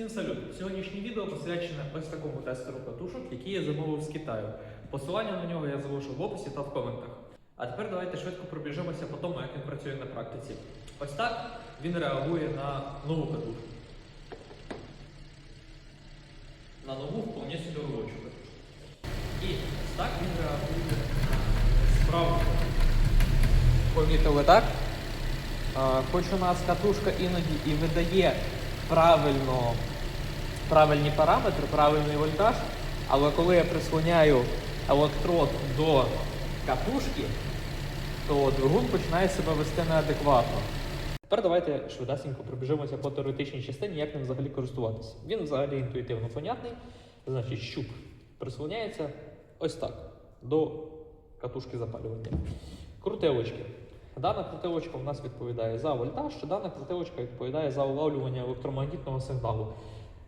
Всім салют! Сьогоднішнє відео посвячене ось такому тестеру катушок, який я замовив з Китаю. Посилання на нього я залишу в описі та в коментах. А тепер давайте швидко пробіжимося по тому, як він працює на практиці. Ось так він реагує на нову катушку. На нову повністю робочу катушку. І ось так він реагує на справу. Помітили так? Хоч у нас катушка іноді і видає правильно, правильні параметри, правильний вольтаж, але коли я прислоняю електрод до катушки, то двигун починає себе вести неадекватно. Тепер давайте швидесенько пробіжимося по теоретичній частині, як ним взагалі користуватися. Він взагалі інтуїтивно понятний. Значить, щуп прислоняється ось так до катушки запалювання. Крутилочки. Дана крутилочка у нас відповідає за вольтаж, дана крутилочка відповідає за улавлювання електромагнітного сигналу.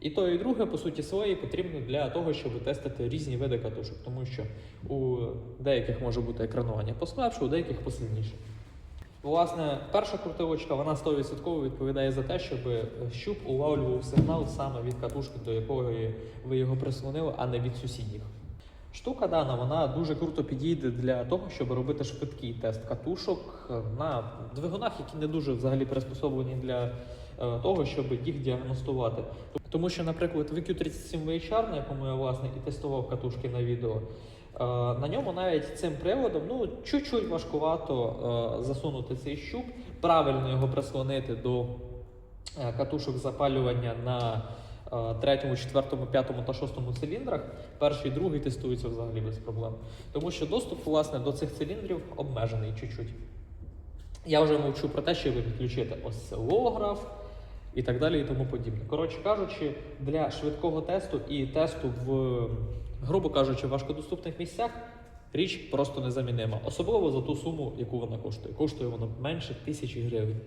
І то, і друге, по суті, своєї потрібно для того, щоб тестити різні види катушок, тому що у деяких може бути екранування послабше, у деяких посильніше. Власне, перша крутилочка вона 100% відповідає за те, щоб щуп улавлював сигнал саме від катушки, до якої ви його прислонили, а не від сусідніх. Штука дана вона дуже круто підійде для того, щоб робити швидкий тест катушок на двигунах, які не дуже взагалі приспособлені для е, того, щоб їх діагностувати. Тому що, наприклад, VQ37 VHR, на якому я власне і тестував катушки на відео, е, на ньому навіть цим приводом ну чуть-чуть важкувато е, засунути цей щуп, правильно його прислонити до е, катушок запалювання на е, третьому, четвертому, п'ятому та шостому циліндрах. Перший і другий тестуються взагалі без проблем. Тому що доступ власне до цих циліндрів обмежений чуть-чуть. Я вже мовчу про те, щоб відключити осцилограф і так далі, і тому подібне. Коротше кажучи, для швидкого тесту і тесту в, грубо кажучи, важкодоступних місцях річ просто незамінима. Особливо за ту суму, яку вона коштує. Коштує вона менше тисячі гривень.